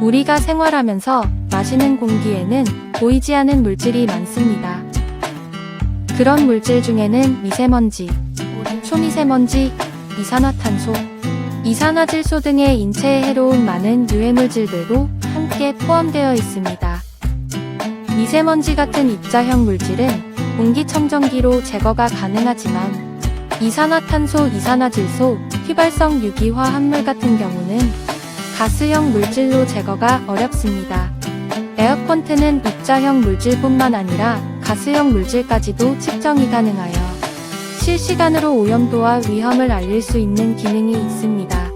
우리가 생활하면서 마시는 공기에는 보이지 않는 물질이 많습니다. 그런 물질 중에는 미세먼지, 초미세먼지, 이산화탄소, 이산화질소 등의 인체에 해로운 많은 유해물질들도 함께 포함되어 있습니다. 미세먼지 같은 입자형 물질은 공기청정기로 제거가 가능하지만 이산화탄소, 이산화질소, 휘발성 유기화 합물 같은 경우는 가스형 물질로 제거가 어렵습니다. 에어컨트는 입자형 물질뿐만 아니라 가스형 물질까지도 측정이 가능하여 실시간으로 오염도와 위험을 알릴 수 있는 기능이 있습니다.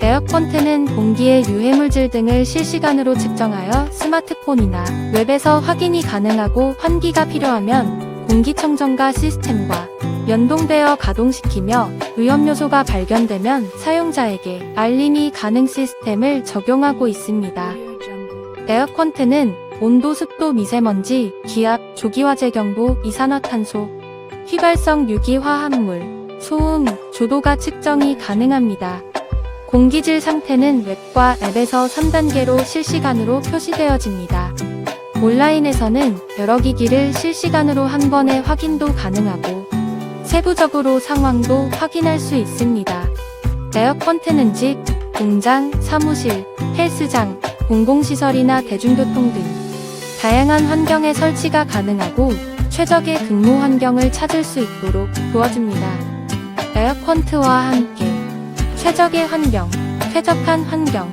에어컨트는 공기의 유해물질 등을 실시간으로 측정하여 스마트폰이나 웹에서 확인이 가능하고 환기가 필요하면 공기청정가 시스템과 연동되어 가동시키며 위험요소가 발견되면 사용자에게 알림이 가능 시스템을 적용하고 있습니다. 에어컨트는 온도, 습도, 미세먼지, 기압, 조기화재 경보, 이산화탄소, 휘발성 유기화합물, 소음, 조도가 측정이 가능합니다. 공기질 상태는 웹과 앱에서 3단계로 실시간으로 표시되어집니다. 온라인에서는 여러 기기를 실시간으로 한 번에 확인도 가능하고 세부적으로 상황도 확인할 수 있습니다. 에어컨트는 집, 공장, 사무실, 헬스장, 공공시설이나 대중교통 등 다양한 환경에 설치가 가능하고 최적의 근무 환경을 찾을 수 있도록 도와줍니다. 에어컨트와 함께 최적의 환경, 쾌적한 환경,